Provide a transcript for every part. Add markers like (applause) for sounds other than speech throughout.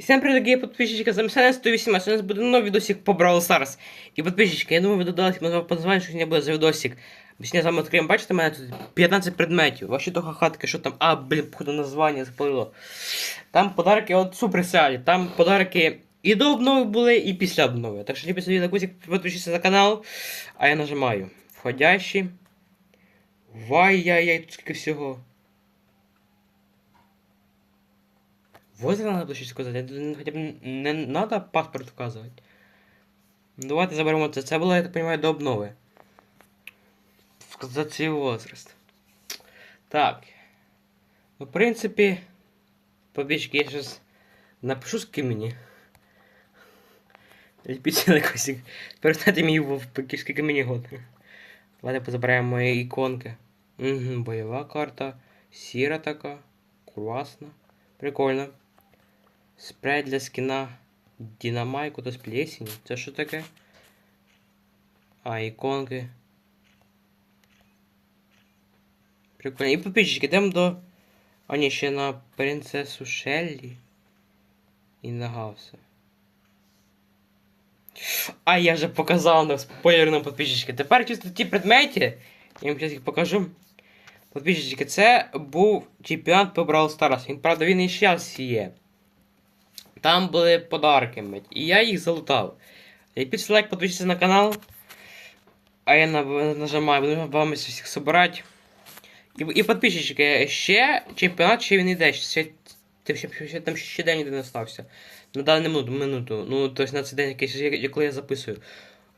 І всем привет, дорогие подписчики, вами Саня 118, у нас будет новый видосик по Brawl Stars. И подписчики, я думаю, ви додались, ми позвонимо, що не буде за видосик. Ми сьогодні з вами відкриємо, бачите, у мене тут 15 предметів. Ваші того хатки, що там, а, блін, походу названня спалило. Там подарки от супер там подарки і до обнови були, і після обнови. Так що любите собі лайкусик, підпишіться на канал, а я нажимаю входящий. Вай-яй-яй, тут скільки всього. Возраст надо было щось сказати, ну, хоча б не надо паспорт вказувати. Ну, Давайте заберемо це. Це було, я так розумію, до обнови. За цей возраст. Так. В принципі, побічки я зараз напишу з мені. Ліпіться на. Перестати мені в скільки мені год. Давайте позабираємо мої іконки. Угу, бойова карта. Сіра така. Класна. Прикольно. Спрей для скіна Динамайку та з плесені. Це що таке? А, іконки. Прикольно. І підписчики, йдемо до. А ні, ще на принцесу Шеллі. І на Гавса. А я вже показав на спойлерному підписчики. Тепер чисто ті предмети. Я вам зараз їх покажу. Підписчики, це був чемпіонат по Brawl Stars. Він, правда, він і зараз є. Там були подарки, мать. І я їх залутав. Ліпіть лайк, підпишіться на канал. А я на, нажимаю, буду вам всіх собирати. І, і підписчики, ще чемпіонат ще він йде. Ще, ще, там ще день не остався. На дану минуту. Ну, тобто на цей день, якийсь, я- коли я записую.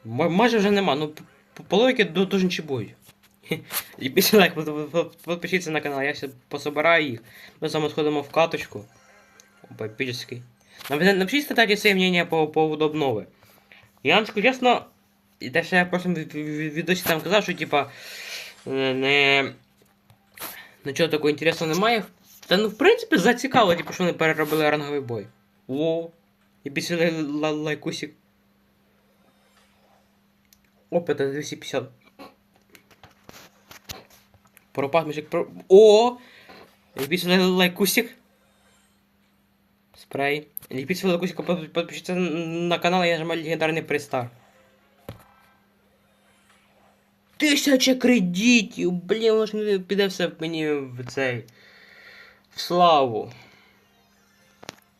Майже вже нема. Ну, по- логіки дуже чи будуть. І після лайк, підпишіться на канал, я ще пособираю їх. Ми з вами сходимо в каточку. Опа. Напишите, кстати, своє мнение по поводу обнови. Я вам скажу чесно, що я в ві- відосі там казав, що типа е, не. Нічого такого інтересного немає. Та ну в принципі зацікаво, типу, що вони переробили ранговий бой. О, і лай- лайкусик. Це 250. Пропад мужик про. О! І лай- лайкусик. Спрей. Ліпіть лайкусик, под- подпишіться на канал, я нажимаю легендарний пристар. Тисяча кредитів! Блін, воно ж не піде все мені в цей. В славу.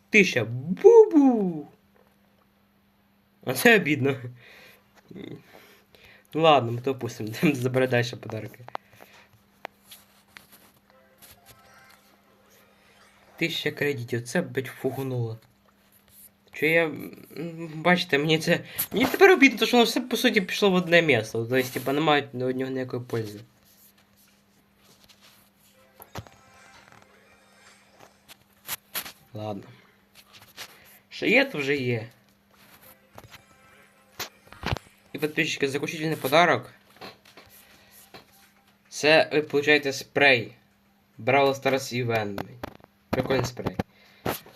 Тисяча. Бу-бу! А це обідно. Ладно, ми то опустимо. Забере далі подарки. Тисяча кредитів, це блять фугнуло. Що я. м, Бачите, мені це. Мені тепер обідно, тому що воно все по суті пішло в одне місце. Тобто, типа, немає ні одного ніякої пользи. Ладно. Що є, то вже є. І підписчики, заключительний подарок. Це ви получаєте спрей. Brawl Stars Event. Прикольний спрей.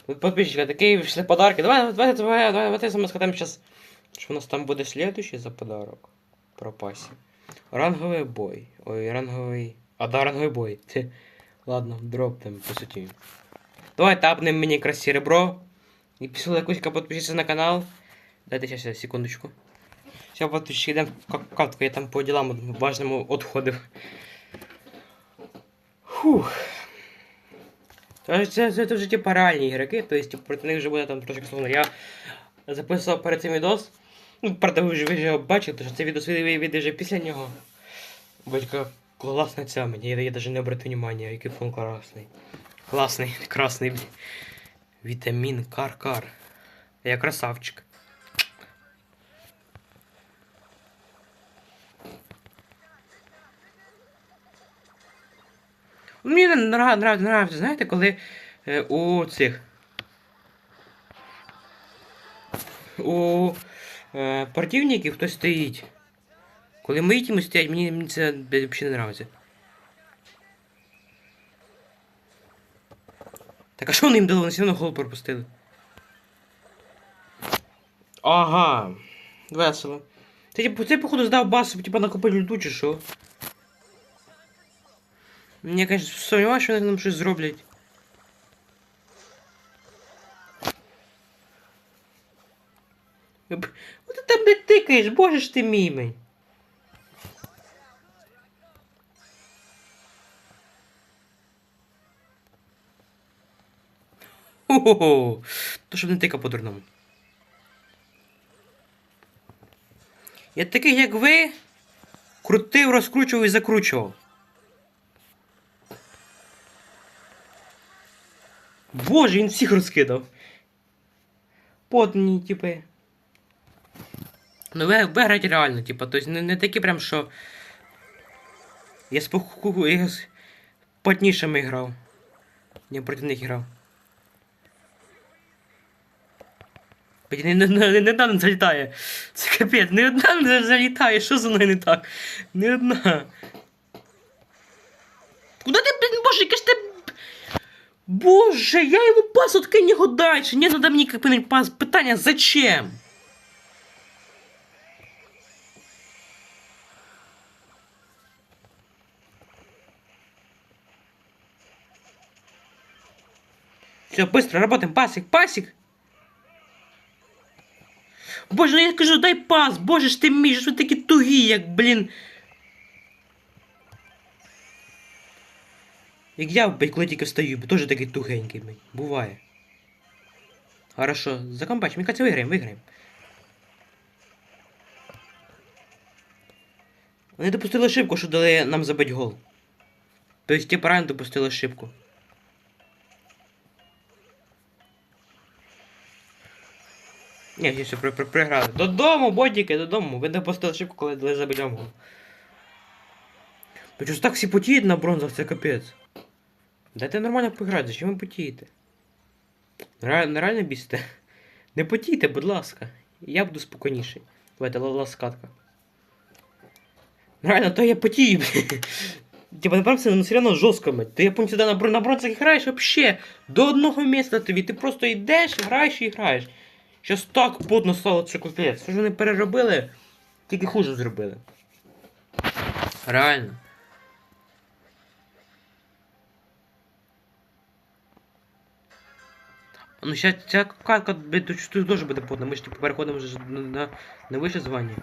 Вот подписчики, такие вышли подарки. Давай, давай, давай, давай, давай, саме сходимо сейчас. Що у нас там буде следующий за подарок? Про пасі. Ранговий бой. Ой, ранговий. А, да, ранговий бой. Ти. Ладно, дроп там, по суті. Давай тапнем мені якраз серебро. І після якусь підпишіться на канал. Дайте сейчас секундочку. Все, подписчики, йдемо в катку, я там по ділам важному відходив. Фух. Це, це, це, вже ті реальні ігроки, то есть, типу, проти них вже буде там трошки словно. Я записував перед цим відос. Ну, правда, ви вже, ви вже тому що цей відос вийде вже після нього. Батька, класна ця мені, я, я навіть не обратив внимання, який фон класний. Класний, (laughs) красний. Вітамін кар-кар. Я красавчик. Мені нрав, нрав, нравиться, знаєте, коли е, у цих. У е, противників хтось стоїть. Коли мої тіми стоять, мені, це взагалі не нравиться. Так а що вони їм дали? Вони все одно гол пропустили. Ага. Весело. Ти, типу, ти, походу, здав бас, щоб типа накопити люту чи що? Я, конечно, сумніваюся, що вони нам щось зроблять. От ти там блядь, тикаєш, боже ж ти мій. Хо-хо-хо. То щоб не тикав по-дурному. Я такий, як ви, крутив, розкручував і закручував. Боже, він всіх розкидав. Потні, типи. Ну, ви, ви реально, типа, тобто не, не такі прям, що. Я з я з потнішими грав. Я проти них грав. Блін, не, не, не, не одна не залітає. Це капець, не одна не залітає, що зі мною не так? Не одна. Куда ти, блін, боже, яке ж ти. Боже, я йому пас откинь його дальше. Не надо мені капинуть пас. Питання, зачем? Все, быстро работаем. Пасик, пасик. Боже, ну я кажу, дай пас. Боже ж ти мій, що ви такі тугі, як, блін. Як я, коли тільки встаю, теж такий тугенький, блядь. Буває. Хорошо, закомпач, мені кажеться, виграємо, виграємо. Вони допустили ошибку, що дали нам забить гол. Тобто ті правильно допустили ошибку. Ні, ні, все, при, при, приграли. Додому, бодіки, додому. Ви допустили ошибку, коли дали забить вам гол. Ви так всі потіють на бронзах, це капець. Дайте нормально пограти, зачем ви потієте? Реально, реально бісите. (laughs) Не потійте, будь ласка. Я буду спокійніший. Давайте ла- ласкатка. Реально, то я потію. (laughs) Типа, направся, ну все одно жорстко. Ти я сюди на, на бронзах граєш вообще до одного місця тобі. Ти просто йдеш, граєш і граєш. Щас так потно стало, що капець. Що ж вони переробили, тільки хуже зробили. Реально. Ну, сейчас ця катка, тут теж буде потно. Ми ж типу переходимо вже на, на, на вище звання.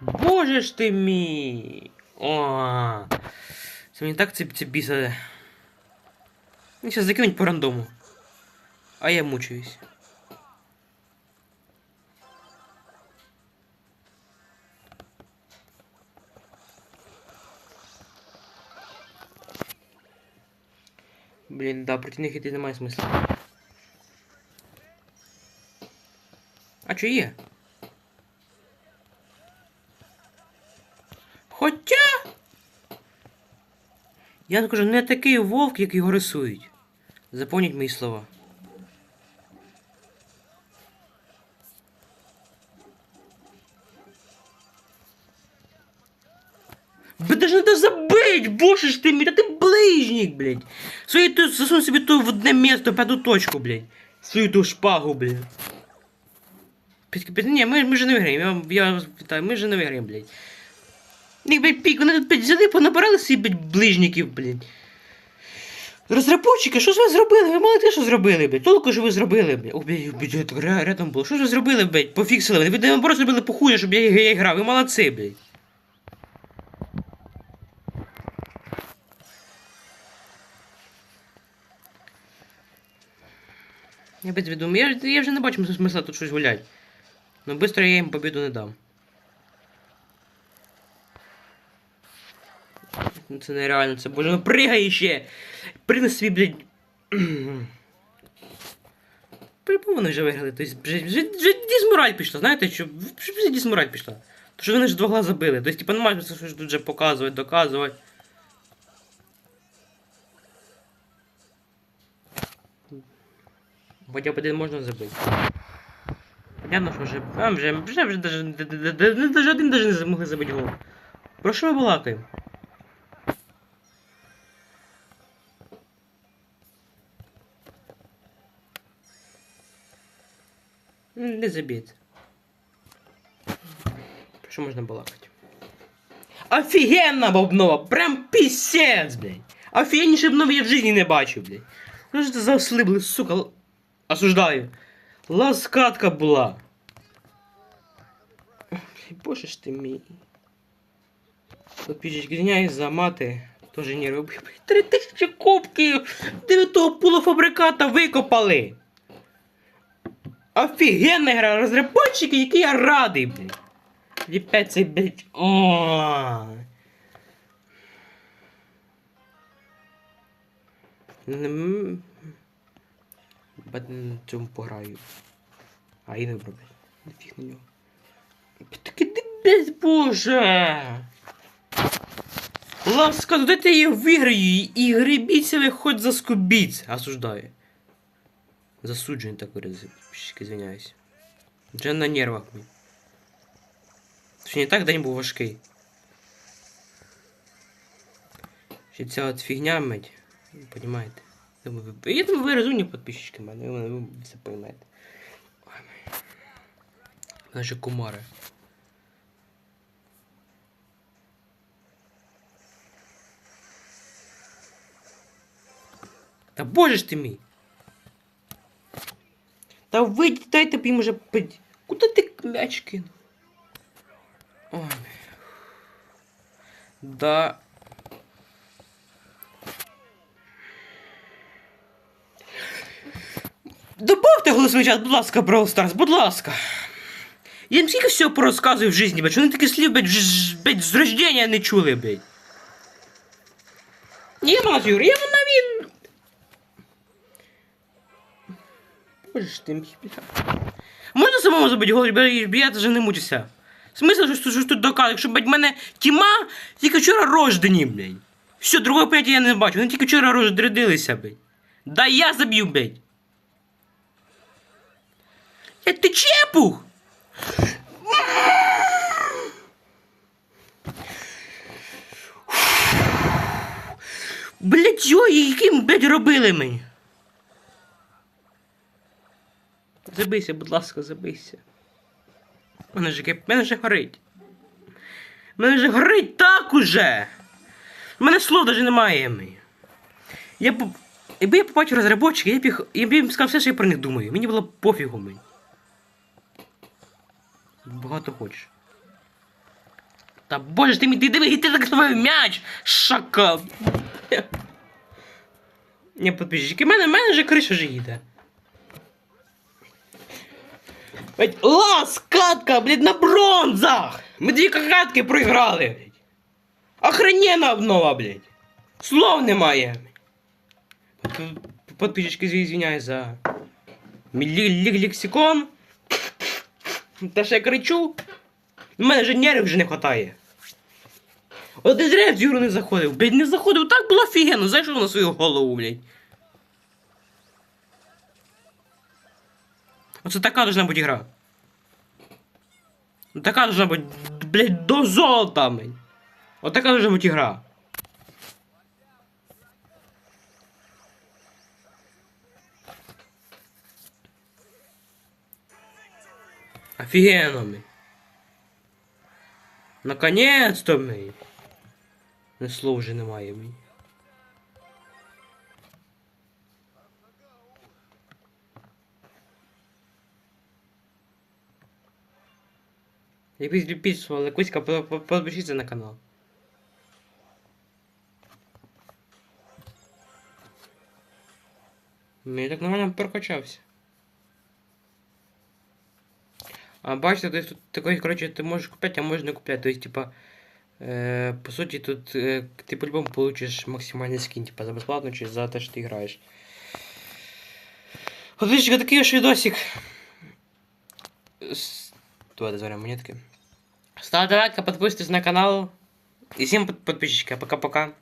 Боже ж ти мій! О, це мені так це, це бісає. Мені зараз закинуть по рандому. А я мучаюсь. Блін, да, проти них іти немає смисла. А чи є? Хоча. Я кажу, не такий вовк, як його рисують. Заповніть мої слова. Свою ту, засунь собі ту в одне місто, п'яту точку, блядь. Свою ту шпагу, блядь. Під, ні, ми, ми ж не виграємо, я, я вітаю, ми ж не виграємо, блядь. Ні, блядь, пік, вони блядь, взяли, понабирали собі, блядь, ближників, блядь. Розработчики, що ж ви зробили? Ви молодці, що зробили, блядь. Толку, що ви зробили, блядь. О, блядь, блядь, я так рядом було. Що ж ви зробили, блядь? Пофіксили. Ви наоборот зробили похує, щоб я, я, я грав. Ви молодці, блядь. Я без відомо. Я, я вже не бачу смисла тут щось гулять. Ну швидко я їм побіду не дам. Ну це нереально, це боже, ну пригай ще! Пригни свій, блядь. (clears throat) По-любому вони вже виграли. Тобто вже, вже, вже дізмораль пішла, знаєте, що вже дізмораль пішла. То що вони ж два глаза били. Тобто, типа, немає щось тут вже показувати, доказувати. Хоча б один можна забити. Понятно, що вже. А, вже, вже, вже даже, даже один даже не змогли забити гол. Про що ми балакаємо? Не заб'ється. Про що можна балакати? офігенна бобнова, прям пісець, блядь. Офігенніше обнови я в житті не бачив, блядь. Ну що це за ослибли, сука, осуждаю. Ласкатка була. Боже ж ти мій. Подписчик, извиняюсь за мати. Тоже нерви. Блядь, Три тисячі кубків! Де полуфабриката викопали? Офігенна гра, розрабатчики, який я радий, блядь. І цей, блядь. О. Бать на цьому пограю. А і не вроблять. Нафіг на нього. Таки дебець, боже! Ласка, дайте я виграю і гребіться ви хоч заскубіться. Осуждаю. Засуджую так вирази. Звиняюсь. Вже на нервах мій. Чи не так день був важкий. Ще ця от фігня, мать. Ви Понімаєте? Думаю, ви- Я думаю, ви розумні підписчики мене, ви, ви все поймете. Наші кумари. Та боже ж ти мій! Та вийдіть, дайте б їм уже пить. Куди ти м'яч кинув? Ой. Да. Добавте голосовий чат, будь ласка, Brawl Stars, будь ласка. Я їм скільки всього порозказую в житті, блядь, вони такі слів, блядь, блядь, з рождення не чули, блядь. Ні, мать, Юр, я на він. Боже ж ти мій, бля. Можна самому забити голос, бо я вже не мучуся. Смисл, що, що, тут доказує, якщо, блядь, мене тіма тільки вчора рождені, блядь. Все, другого поняття я не бачу, вони тільки вчора роздрядилися, блядь. Да я заб'ю, блядь. Я ти чепух! Блять, йо, яким, блять, робили мені? Забийся, будь ласка, забийся. Мене яке- мене вже горить. Мене вже горить так уже. У мене слов навіть немає. мені. Я. Якби я побачив б. Я б їм сказав все, що я про них думаю. Мені було пофігу мені. Багато хочеш. Та боже ти мій, ти диви, ти так свій м'яч! Шакал! Не підписчики, в мене, в мене вже криша вже їде. Лас, катка, блядь, на бронзах! Ми дві катки проіграли, блядь. Охрененна обнова, блядь. Слов немає. Подписчики, извиняюсь за лексикон. Те, що я кричу, у мене вже нервів вже не хватає. От не зря в Юру не заходив. Блядь, не заходив, так було офігенно, зайшов на свою голову, блядь. Оце така должна бути гра. Така должна бути, блядь, до золота, блядь. От така должна бути гра. Офігенно, блядь. Наконец-то, блядь. Не слов вже немає, блядь. Якось підписували, Кузька, по- по- подпишіться на канал. Ну, я так нормально прокачався. А бачите, то есть тут такой, короче, ты можешь купить, а можешь не куплять. То есть, типа, э, по сути, тут э, ты по-любому получишь максимальный скин, типа, за бесплатно, чи за то, что ты играешь. Подписчики, такий ось відосик. С- Давайте заберем монетки. Ставьте лайк, подписывайтесь на канал. И всем под- подписчики, пока-пока.